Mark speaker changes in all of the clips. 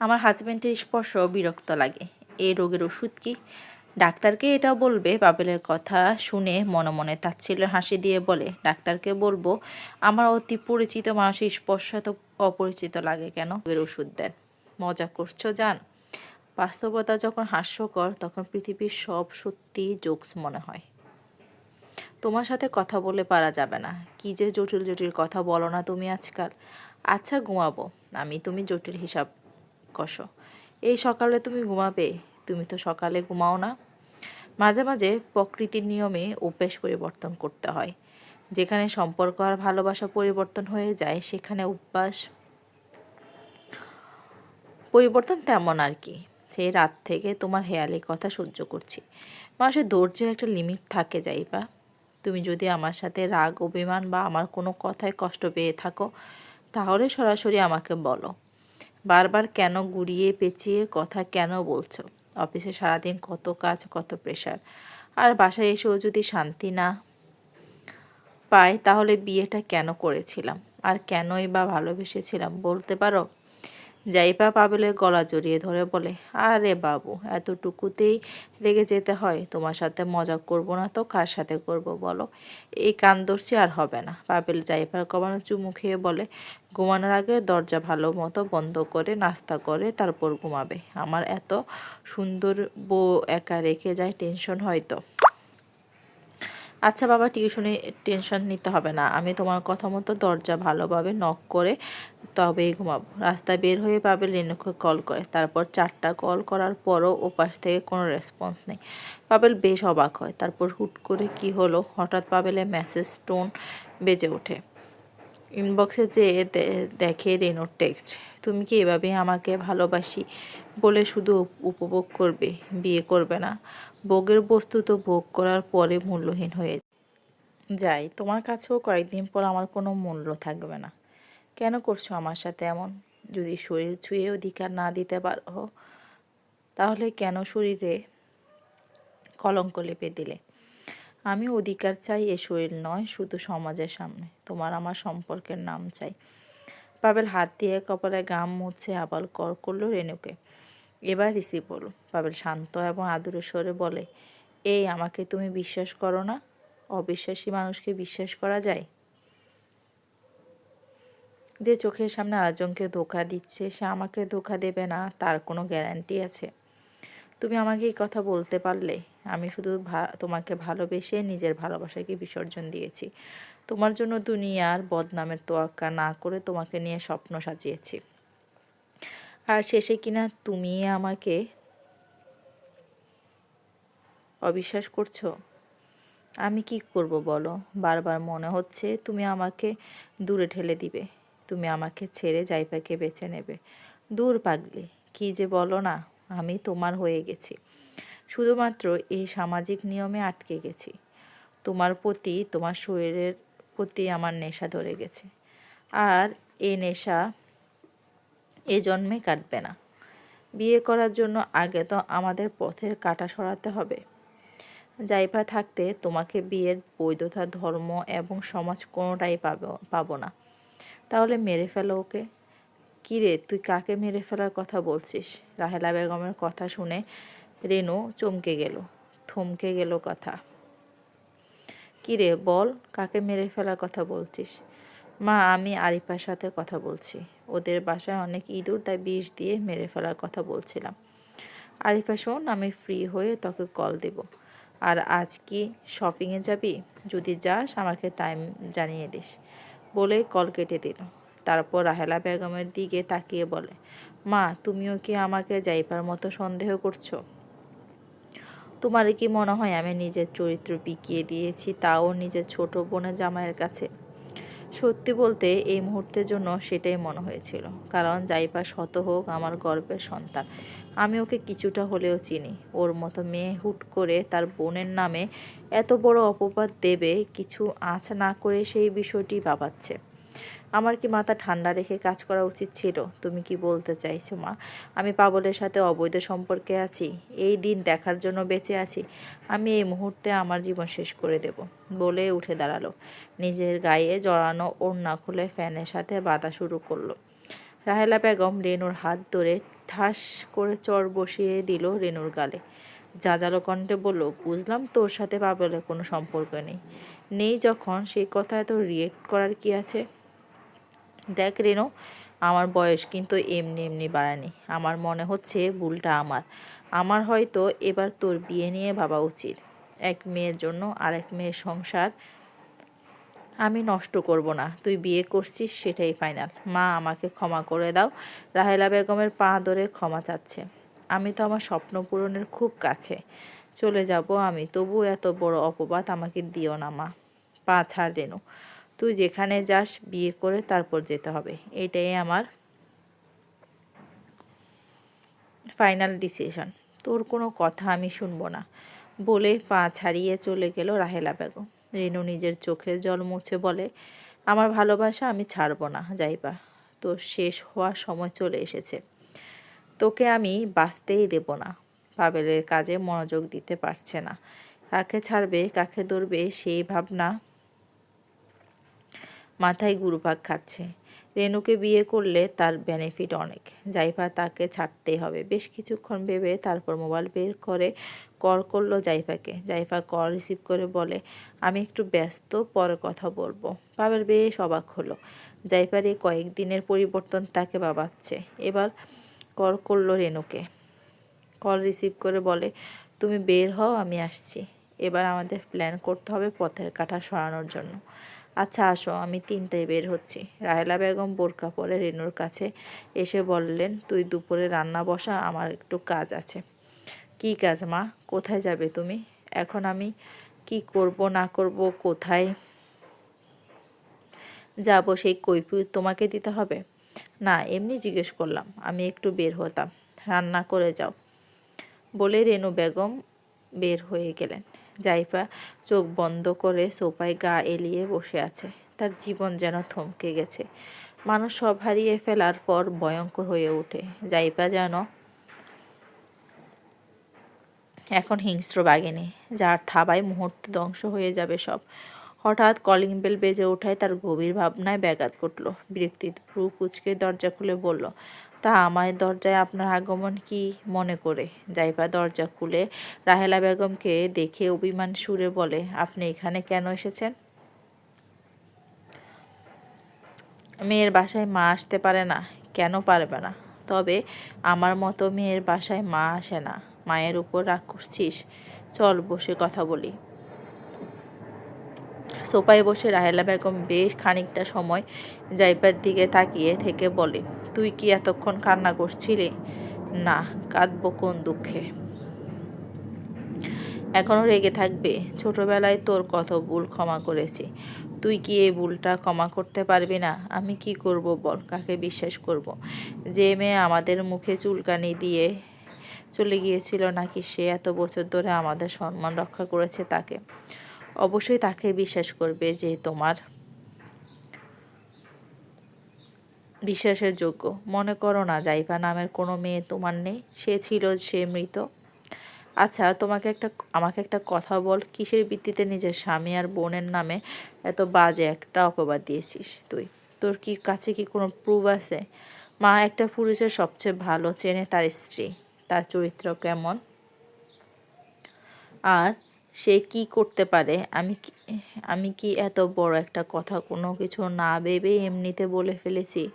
Speaker 1: আমার হাজব্যান্ডের স্পর্শ বিরক্ত লাগে। এই রোগের ওষুধ কি? ডাক্তারকে এটা বলবে, বাবেলের কথা শুনে মনে মনে তার তাচ্ছিল্যের হাসি দিয়ে বলে, ডাক্তারকে বলব, আমার অতি পরিচিত মানুষের স্পর্শ তো অপরিচিত লাগে কেন? রোগের ওষুধ দেন। মজা করছ, জান? বাস্তবতা যখন হাস্যকর, তখন পৃথিবীর সব সত্যি জোকস মনে হয়। তোমার সাথে কথা বলে পারা যাবে না। কি যে জটিল জটিল কথা বলো না তুমি আজকাল। আচ্ছা ঘুমাবো। আমি তুমি জটিল হিসাব কষো। এই সকালে তুমি ঘুমাবে, তুমি তো সকালে ঘুমাও না। মাঝে মাঝে প্রকৃতির নিয়মে অভ্যেস পরিবর্তন করতে হয়। যেখানে সম্পর্ক আর ভালোবাসা পরিবর্তন হয়ে যায়, সেখানে অভ্যাস পরিবর্তন তেমন আর কি। সেই রাত থেকে তোমার হেয়ালি কথা সহ্য করছি। মানুষের ধৈর্যের একটা লিমিট থাকে যাইবা। তুমি যদি আমার সাথে রাগ, অভিমান বা আমার কোনো কথায় কষ্ট পেয়ে থাকো, তাহলে সরাসরি আমাকে বলো। বারবার কেন গুড়িয়ে পেঁচিয়ে কথা কেন বলছো? অফিসে সারাদিন কত কাজ, কত প্রেশার আর বাসায় এসেও যদি শান্তি না পায় তাহলে বিয়েটা কেন করেছিলাম? আর কেনই বা ভালোবেসেছিলাম, বলতে পারো? জাইপা পাবেলের গলা জড়িয়ে ধরে বলে, আরে বাবু, এতটুকুতেই রেগে যেতে হয়। তোমার সাথে মজা করব না তো কার সাথে করব বলো? এই কান ধরছি আর হবে না। পাবেল জাইপার কমানো চুমু খেয়ে বলে, ঘুমানোর আগে দরজা ভালো মতো বন্ধ করে নাস্তা করে তারপর ঘুমাবে। আমার এত সুন্দর বউ একা রেখে যায়, টেনশন হয়তো আচ্ছা বাবা, টিউশনে টেনশন নিতে হবে না। আমি তোমার কথা মতো দরজা ভালোভাবে নক করে তবেই ঘুমাবো। রাস্তায় বের হয়ে পাবে রেনুকে কল করে। তারপর চারটা কল করার পরও ওপাশ থেকে কোনো রেসপন্স নেই। পাবেল বেশ অবাক হয়। তারপর হুট করে কি হলো? হঠাৎ পাবেলে মেসেজ টোন বেজে ওঠে। ইনবক্সে যেয়ে দেখে রেনুর টেক্সট তুমি কি এভাবে আমাকে ভালোবাসি? বলে শুধু উপভোগ করবে, বিয়ে করবে না। ভোগের বস্তু তো ভোগ করার পরে মূল্যহীন হয়ে যায়। তোমার কাছেও কয়েকদিন পর আমার কোনো মূল্য থাকবে না। কেন করছ আমার সাথে এমন? যদি শরীর ছুঁয়ে অধিকার না দিতে পারো, তাহলে কেন শরীরে কলঙ্ক লেপে দিলে? আমি অধিকার চাই এ শরীর নয়, শুধু সমাজের সামনে। তোমার আমার সম্পর্কের নাম চাই। পাবেল হাত দিয়ে কপালে গাম মুছে আবার কর করল রেনুকে এবার রিসিভ হলো। পাবেল শান্ত এবং আদুরে স্বরে বলে, এই, আমাকে তুমি বিশ্বাস করো না? অবিশ্বাসী মানুষকে বিশ্বাস করা যায়? যে চোখের সামনে আরেকজনকে ধোকা দিচ্ছে, সে আমাকে ধোকা দেবে না, তার কোনো গ্যারান্টি আছে। তুমি আমাকে এই কথা বলতে পারলে? আমি শুধু তোমাকে ভালোবেসে নিজের ভালোবাসাকে বিসর্জন দিয়েছি। তোমার জন্য দুনিয়ার বদনামের তোয়াক্কা না করে তোমাকে নিয়ে স্বপ্ন সাজিয়েছি। আর শেষে কিনা তুমি আমাকে অবিশ্বাস করছ? আমি কি করব বলো? বারবার মনে হচ্ছে তুমি আমাকে দূরে ঠেলে দিবে। তুমি আমাকে ছেড়ে জাইপাকে বেছে নেবে। দূর পাগলি, কি যে বলো না, আমি তোমার হয়ে গেছি। শুধুমাত্র এই সামাজিক নিয়মে আটকে গেছি। তোমার প্রতি, তোমার শরীরের প্রতি আমার নেশা ধরে গেছে। আর এ নেশা এ জন্মে কাটবে না। বিয়ে করার জন্য আগে তো আমাদের পথের কাটা সরাতে হবে। জাইফা থাকতে তোমাকে বিয়ের বৈধতা, ধর্ম এবং সমাজ কোনোটাই পাবো পাবো না। তাহলে মেরে ফেলো ওকে। কিরে তুই কাকে মেরে ফেলার কথা বলছিস? রাহেলা বেগমের কথা শুনে রেনু চমকে গেল, থমকে গেল কথা। কিরে বল, কাকে মেরে ফেলার কথা বলছিস? মা, আমি আরিফার সাথে কথা বলছি। ওদের বাসায় অনেক ইঁদুর, তাই বিষ দিয়ে মেরে ফেলার কথা বলছিলাম। আরিফা, শোন, আমি ফ্রি হয়ে তোকে কল দেব। আর আজ কি শপিংয়ে যাবি? যদি যাস, আমাকে টাইম জানিয়ে দিস। বলে কল কেটে দিল। তারপর রাহেলা বেগমের দিকে তাকিয়ে বলে, মা, তুমিও কি আমাকে যাইবার মতো সন্দেহ করছ? তোমার কি মনে হয় আমি নিজের চরিত্র বিকিয়ে দিয়েছি, তাও নিজের ছোট বোনের জামাইয়ের কাছে? সত্যি বলতে এই মুহূর্তের জন্য সেটাই মনে হয়েছিল। কারণ যাই যাইবা শত হোক আমার গর্বের সন্তান। আমি ওকে কিছুটা হলেও চিনি। ওর মতো মেয়ে হুট করে তার বোনের নামে এত বড় অপবাদ দেবে কিছু আঁচ না করে সেই বিষয়টি ভাবাচ্ছে। আমার কি মাথা ঠান্ডা রেখে কাজ করা উচিত ছিল? তুমি কি বলতে চাইছো, মা? আমি পাবলের সাথে অবৈধ সম্পর্কে আছি। এই দিন দেখার জন্য বেঁচে আছি। আমি এই মুহূর্তে আমার জীবন শেষ করে দেব, বলে উঠে দাঁড়াল। নিজের গায়ে জড়ানো ওড়না খুলে ফ্যানের সাথে বাধা শুরু করল। রাহেলা বেগম রেনুর হাত ধরে ঠাস করে চর বসিয়ে দিল রেনুর গালে। যা যাজালো কণ্ঠে বলল, বুঝলাম তোর সাথে পাবলের কোনো সম্পর্ক নেই। নেই যখন, সেই কথায় তো রিয়েক্ট করার কি আছে? দেখ রেনু, আমার বয়স কিন্তু এমনি এমনি বাড়ানি। আমার মনে হচ্ছে ভুলটা আমার। আমার হয়তো এবার তোর বিয়ে নিয়ে ভাবা উচিত। এক মেয়ের জন্য আর এক মেয়ের সংসার আমি নষ্ট করব না। তুই বিয়ে করছিস সেটাই ফাইনাল। মা আমাকে ক্ষমা করে দাও। রাহেলা বেগমের পা ধরে ক্ষমা চাচ্ছে। আমি তো আমার স্বপ্ন পূরণের খুব কাছে। চলে যাব আমি। তবু এত বড় অপবাদ আমাকে দিও না মা। পা ছাড় রেনু। তুই যেখানে যাস বিয়ে করে তারপর যেতে হবে। এটাই আমার ফাইনাল ডিসিশন তোর কোনো কথা আমি শুনব না। বলে পা ছাড়িয়ে চলে গেল রাহেলা বেগম। রেনু নিজের চোখের জল মুছে বলে, আমার ভালোবাসা আমি ছাড়বো না, যাইবা। তোর শেষ হওয়ার সময় চলে এসেছে। তোকে আমি বাঁচতেই দেব না। পাবেলের কাজে মনোযোগ দিতে পারছে না। কাকে ছাড়বে, কাকে ধরবে সেই ভাবনা মাথায় গুরুপাক খাচ্ছে। রেনুকে বিয়ে করলে তার বেনিফিট অনেক। জাইফা তাকে ছাড়তেই হবে। বেশ কিছুক্ষণ ভেবে তারপর মোবাইল বের করে কল করল জাইফাকে। জাইফা কল রিসিভ করে বলে, আমি একটু ব্যস্ত, পরে কথা বলব। পাবেল বেশ অবাক হলো। জাইফার এই কয়েকদিনের পরিবর্তন তাকে বাবাচ্ছে। এবার কল করল রেনুকে কল রিসিভ করে বলে, তুমি বের হও, আমি আসছি। এবার আমাদের প্ল্যান করতে হবে পথের কাঠা সরানোর জন্য। আচ্ছা আসো, আমি তিনটায় বের হচ্ছি। রাহেলা বেগম বোরকা পরে রেনুর কাছে এসে বললেন, তুই দুপুরে রান্না বসা, আমার একটু কাজ আছে। কি কাজ, মা? কোথায় যাবে তুমি? এখন আমি কি করব, না করব, কোথায়? যাব সেই কৈফিয়ত তোমাকে দিতে হবে? না, এমনি জিজ্ঞেস করলাম, আমি একটু বের হতাম। রান্না করে যাও। বলে রেনু বেগম বের হয়ে গেলেন। জাইফা চোখ বন্ধ করে সোফায় গা এলিয়ে বসে আছে। তার জীবন যেন থমকে গেছে। মানুষ সব হারিয়ে ফেলার পর ভয়ঙ্কর হয়ে ওঠে। জাইফা যেন এখন হিংস্র বাগিনী, যার থাবায় মুহূর্তে ধ্বংস হয়ে যাবে সব। হঠাৎ কলিং বেল বেজে ওঠায় তার গভীর ভাবনায় ব্যাঘাত ঘটল। বিরক্তি ভ্রু কুচকে দরজা খুলে বলল তা আমার দরজায় আপনার আগমন কি মনে করে? জাইফা দরজা খুলে রাহেলা বেগমকে দেখে অভিমান সুরে বলে, আপনি এখানে কেন এসেছেন? মেয়ের বাসায় মা আসতে পারে না, কেন পারবে না? তবে আমার মতো মেয়ের বাসায় মা আসে না। মায়ের উপর রাগ করছিস? চল বসে কথা বলি। সোফায় বসে রাহেলা বেগম বেশ খানিকটা সময় জাইপার দিকে তাকিয়ে থেকে বলে, তুই কি এতক্ষণ কান্না করছিলি? না, কাঁদবো কোন দুঃখে? এখনও রেগে থাকবে। ছোটবেলায় তোর কত ভুল ক্ষমা করেছি। তুই কি এই ভুলটা ক্ষমা করতে পারবি না? আমি কি করব বল, কাকে বিশ্বাস করব। যে মেয়ে আমাদের মুখে চুলকানি দিয়ে চলে গিয়েছিল নাকি সে এত বছর ধরে আমাদের সম্মান রক্ষা করেছে তাকে? অবশ্যই তাকে বিশ্বাস করবে যে তোমার বিশ্বাসের যোগ্য। মনে করো না, জাইফা নামের কোনো মেয়ে তোমার নেই। সে ছিল, সে মৃত। আচ্ছা তোমাকে একটা, আমাকে একটা কথা বল। কিসের ভিত্তিতে নিজের স্বামী আর বোনের নামে এত বাজে একটা অপবাদ দিয়েছিস তুই? তোর কি কাছে কি কোনো প্রুফ আছে? মা একটা পুরুষের সবচেয়ে ভালো চেনে তার স্ত্রী। তার চরিত্র কেমন? আর সে কি করতে পারে? আমি আমি কি এত বড় একটা কথা কোনো কিছু না ভেবে এমনিতে বলে ফেলেছি?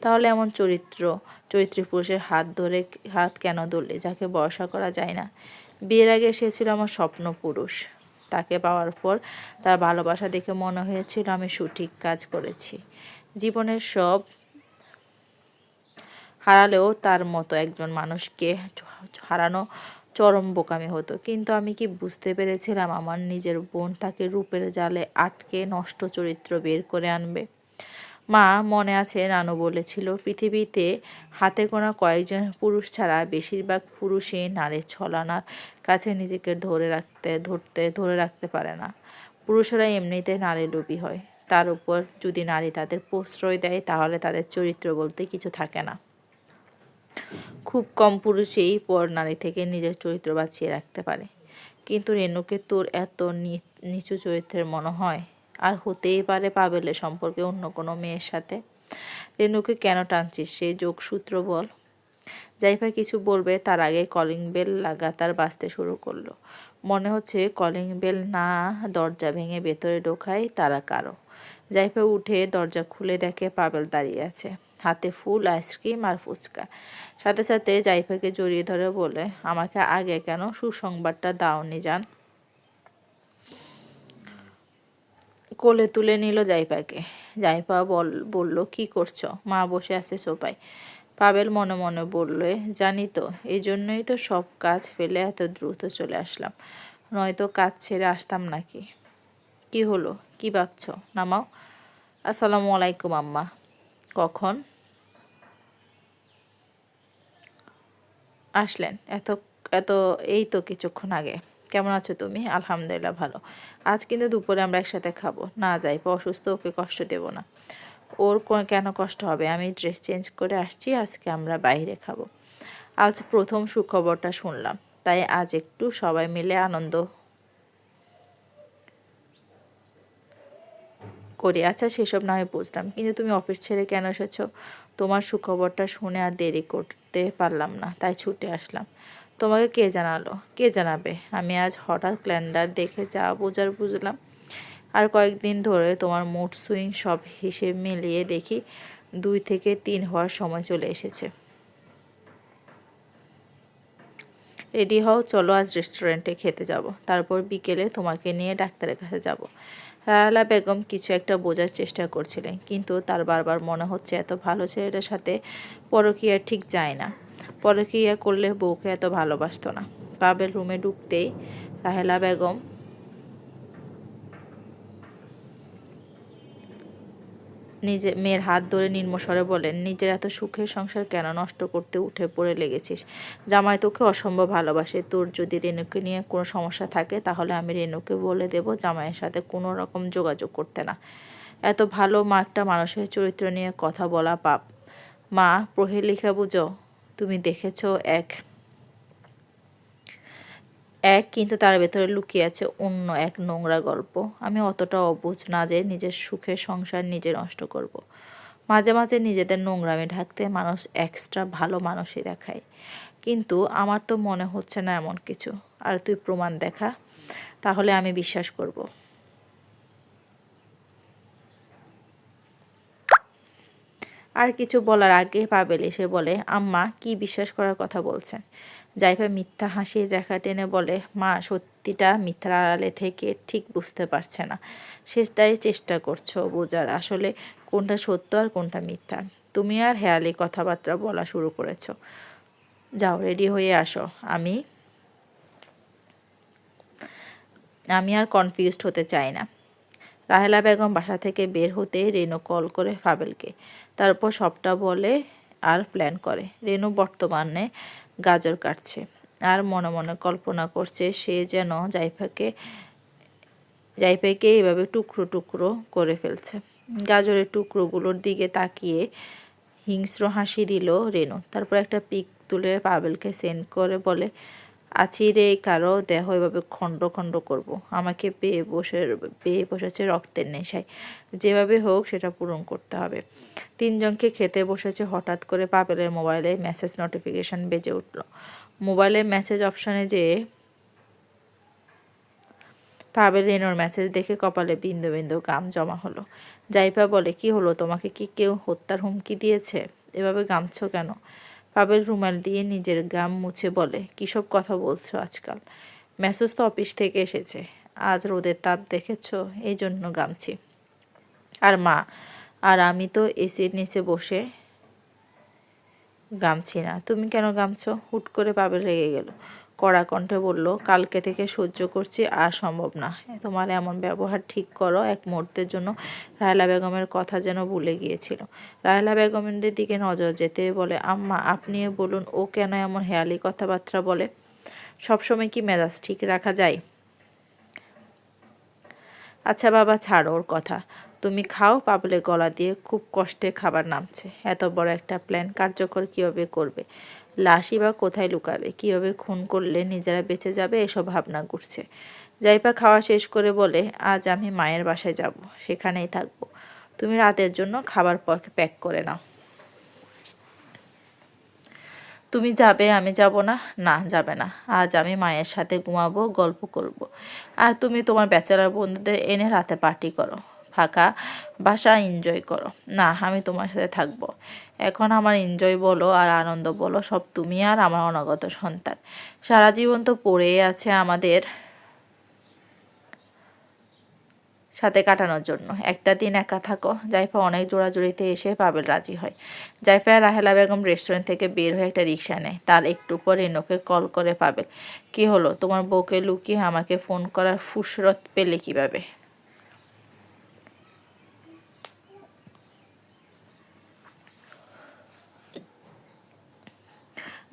Speaker 1: তাহলে এমন চরিত্র চরিত্রী পুরুষের হাত ধরে, হাত কেন ধরলে? যাকে ভরসা করা যায় না। বিয়ের আগে সে ছিল আমার স্বপ্ন পুরুষ। তাকে পাওয়ার পর তার ভালোবাসা দেখে মনে হয়েছিল আমি সঠিক কাজ করেছি। জীবনের সব হারালেও তার মতো একজন মানুষকে হারানো চরম বোকামি হতো। কিন্তু আমি কি বুঝতে পেরেছিলাম আমার নিজের বোন তাকে রূপের জালে আটকে নষ্ট চরিত্র বের করে আনবে? মা, মনে আছে, নানু বলেছিল, পৃথিবীতে হাতে গোনা কয়েকজন পুরুষ ছাড়া বেশিরভাগ পুরুষই নারীর ছলানার কাছে নিজেকে ধরে রাখতে, ধরতে, ধরে রাখতে পারে না। পুরুষেরা এমনিতে নারী লোভী হয়। তার উপর যদি নারী তাদের প্রশ্রয় দেয়, তাহলে তাদের চরিত্র বলতে কিছু থাকে না। খুব কম পুরুষই পর নারী থেকে নিজের চরিত্র বাঁচিয়ে রাখতে পারে। কিন্তু রেণুকে তোর এত নিচু চরিত্রের মনে হয়? আর হতেই পারে পাবেলে সম্পর্কে অন্য কোনো মেয়ের সাথে। রেণুকে কেন টানছিস? সে যোগসূত্র বল। জাইফা কিছু বলবে তার আগে কলিং বেল লাগাতার বাজতে শুরু করল। মনে হচ্ছে কলিং বেল না দরজা ভেঙে ভেতরে ঢোকায় তারা কারও। জাইফা উঠে দরজা খুলে দেখে পাবেল দাঁড়িয়ে আছে। হাতে ফুল, আইসক্রিম আর ফুচকা। সাথে সাথে জাইফাকে জড়িয়ে ধরে বলে, আমাকে আগে কেন সুসংবাদটা দাওনি যান কোলে তুলে নিল জাইফাকে। জাইফা বল, বলল, কি করছ? মা বসে আছে সোফায়। পাবেল মনে মনে বললে, জানি তো এই জন্যই তো সব কাজ ফেলে এত দ্রুত চলে আসলাম। নয়তো কাজ ছেড়ে আসতাম নাকি? কি হলো? কি ভাবছ? নামাও। আসসালামু আলাইকুম, আম্মা। কখন? আসলেন। এত এত, এই তো কিছুক্ষণ আগে। কেমন আছো তুমি? আলহামদুলিল্লাহ ভালো। আজ কিন্তু দুপুরে আমরা একসাথে খাব। না যাই অসুস্থ, ওকে কষ্ট দেব না। ওর কেন কষ্ট হবে? আমি ড্রেস চেঞ্জ করে আসছি, আজকে আমরা বাইরে খাব। আজ প্রথম সুখবরটা শুনলাম। তাই আজ একটু সবাই মিলে আনন্দ করি আচ্ছা সেসব না আমি বুঝলাম। কিন্তু তুমি অফিস ছেড়ে কেন এসেছ? তোমার সুখবরটা শুনে আর দেরি করতে পারলাম না, তাই ছুটে আসলাম। তোমাকে কে জানালো? কে জানাবে? আমি আজ হঠাৎ ক্যালেন্ডার দেখে যা বোঝার বুঝলাম। আর কয়েকদিন ধরে তোমার মুড সুইং সব হিসেব মিলিয়ে দেখি দুই থেকে তিন হওয়ার সময় চলে এসেছে। রেডি হও, চলো আজ রেস্টুরেন্টে খেতে যাব। তারপর বিকেলে তোমাকে নিয়ে ডাক্তারের কাছে যাব। রায়ালা বেগম কিছু একটা বোঝার চেষ্টা করছিলেন, কিন্তু তার বারবার মনে হচ্ছে এত ভালো ছেলেটার সাথে পরকীয়া ঠিক যায় না। পরকীয়া করলে বউকে এত ভালোবাসত না। পাবেল রুমে ঢুকতেই রাহেলা বেগম নিজে মেয়ের হাত ধরে নির্মস্বরে বলেন, নিজের এত সুখের সংসার কেন নষ্ট করতে উঠে পড়ে লেগেছিস? জামাই তোকে অসম্ভব ভালোবাসে। তোর যদি রেণুকে নিয়ে কোনো সমস্যা থাকে, তাহলে আমি রেণুকে বলে দেব জামাইয়ের সাথে কোনো রকম যোগাযোগ করতে না। এত ভালো মা একটা মানুষের চরিত্র নিয়ে কথা বলা পাপ। মা প্রহেলিকা বুঝো? তুমি দেখেছ এক এক, কিন্তু তার ভেতরে লুকিয়ে আছে অন্য এক নোংরা গল্প আমি অতটা অবুঝ না যে নিজের সুখের সংসার নিজে নষ্ট করব। মাঝে মাঝে নিজেদের নোংরামে ঢাকতে মানুষ এক্সট্রা ভালো মানুষই দেখায় কিন্তু আমার তো মনে হচ্ছে না এমন কিছু আর তুই প্রমাণ দেখা, তাহলে আমি বিশ্বাস করব। আর কিছু বলার আগে পাবেল এসে বলে, আম্মা, কি বিশ্বাস করার কথা বলছেন জাইফা মিথ্যা হাসির রেখা টেনে বলে, মা, সত্যিটা মিথ্যার আড়ালে থেকে ঠিক বুঝতে পারছে না। শেষ তাই চেষ্টা করছ বোঝার। আসলে কোনটা সত্য আর কোনটা মিথ্যা। তুমি আর হেয়ালি কথাবার্তা বলা শুরু করেছ। যাও, রেডি হয়ে আসো। আমি আমি আর কনফিউজড হতে চাই না। রাহেলা বেগম বাসা থেকে বের হতে রেনু কল করে ফাবেলকে। তারপর সবটা বলে আর প্ল্যান করে। রেনু বর্তমানে গাজর কাটছে। আর মনে মনে কল্পনা করছে সে যেন জাইফাকে জাইফাকে এইভাবে টুকরো টুকরো করে ফেলছে। গাজরের টুকরোগুলোর দিকে তাকিয়ে হিংস্র হাসি দিল রেনু। তারপর একটা পিক তুলে পাবেলকে সেন্ড করে বলে আছি রে কারও দেহ এভাবে খণ্ড খণ্ড করব। আমাকে পেয়ে বসে, পেয়ে বসেছে রক্তের নেশায়। যেভাবে হোক সেটা পূরণ করতে হবে। তিনজনকে খেতে বসেছে হঠাৎ করে পাপেলের মোবাইলে মেসেজ নোটিফিকেশান বেজে উঠল। মোবাইলের মেসেজ অপশানে যে পাবেল রেনোর মেসেজ দেখে কপালে বিন্দু বিন্দু গাম জমা হলো। জাইপা বলে, কি হলো? তোমাকে কি কেউ হত্যার হুমকি দিয়েছে? এভাবে গামছো কেন? পাবেল রুমাল দিয়ে নিজের গাম মুছে বলে কিসব কথা বলছো আজকাল? মেসেজ তো অফিস থেকে এসেছে। আজ রোদের তাপ দেখেছ? এই জন্য গামছি। আর মা, আর আমি তো এসির নিচে বসে গামছি না। তুমি কেন গামছো? হুট করে পাবেল রেগে গেল। কড়া কণ্ঠে বলল, কালকে থেকে সহ্য করছি আর সম্ভব না। তোমার এমন ব্যবহার ঠিক করো, এক মুহূর্তের জন্য রায়লা বেগমের কথা যেন ভুলে গিয়েছিল। রায়লা বেগমের দিকে নজর যেতে বলে, আম্মা, আপনিও বলুন, ও কেন এমন হেয়ালি কথাবার্তা বলে? সবসময় কি মেজাজ ঠিক রাখা যায়? আচ্ছা বাবা, ছাড়ো ওর কথা। তুমি খাও পাবলে গলা দিয়ে খুব কষ্টে খাবার নামছে। এত বড় একটা প্ল্যান কার্যকর কীভাবে করবে? লাশই বা কোথায় লুকাবে? কীভাবে খুন করলে নিজেরা বেঁচে যাবে? এসব ভাবনা ঘুরছে জাইপা খাওয়া শেষ করে বলে, আজ আমি মায়ের বাসায় যাব, সেখানেই থাকব। তুমি রাতের জন্য খাবার প্যাক করে নাও। তুমি যাবে, আমি যাব না? না, যাবে না। আজ আমি মায়ের সাথে ঘুমাবো, গল্প করব। আর তুমি তোমার ব্যাচেলার বন্ধুদের এনে রাতে পার্টি করো। ফাঁকা বাসা এনজয় করো। না, আমি তোমার সাথে থাকব। এখন আমার এনজয় বলো আর আনন্দ বলো, সব তুমি আর আমার অনাগত সন্তান। সারা জীবন তো পড়েই আছে আমাদের সাথে কাটানোর জন্য। একটা দিন একা থাকো। জাইফা অনেক জোড়াজুড়িতে এসে পাবেল রাজি হয়। জাইফা রাহেলা বেগম রেস্টুরেন্ট থেকে বের হয়ে একটা রিক্সা নেয়। তার একটু পর রেনুকে কল করে পাবেল। কি হলো? তোমার বউকে লুকিয়ে আমাকে ফোন করার ফুসরত পেলে কীভাবে?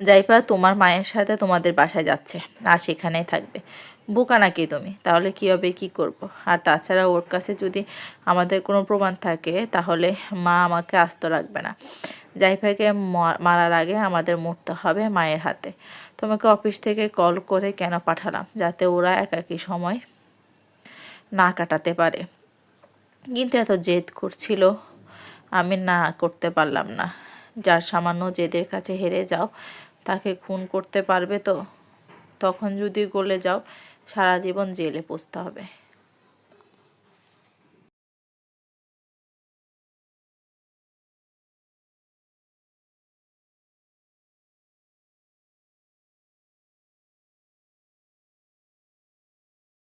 Speaker 1: জাইফা তোমার মায়ের সাথে তোমাদের বাসায় যাচ্ছে, আর সেখানেই থাকবে। বোকা নাকি তুমি? তাহলে কী হবে, কী করব। আর তাছাড়া ওর কাছে যদি আমাদের কোনো প্রমাণ থাকে, তাহলে মা আমাকে আস্ত রাখবে না। জাইফাকে মারার আগে আমাদের মরতে হবে মায়ের হাতে। তোমাকে অফিস থেকে কল করে কেন পাঠালাম, যাতে ওরা একাকী সময় না কাটাতে পারে? কিন্তু এত জেদ করছিল, আমি না করতে পারলাম না। যার সামান্য জেদের কাছে হেরে যাও তাকে খুন করতে পারবে তো? তখন যদি গলে যাও সারা জীবন জেলে পুষতে হবে।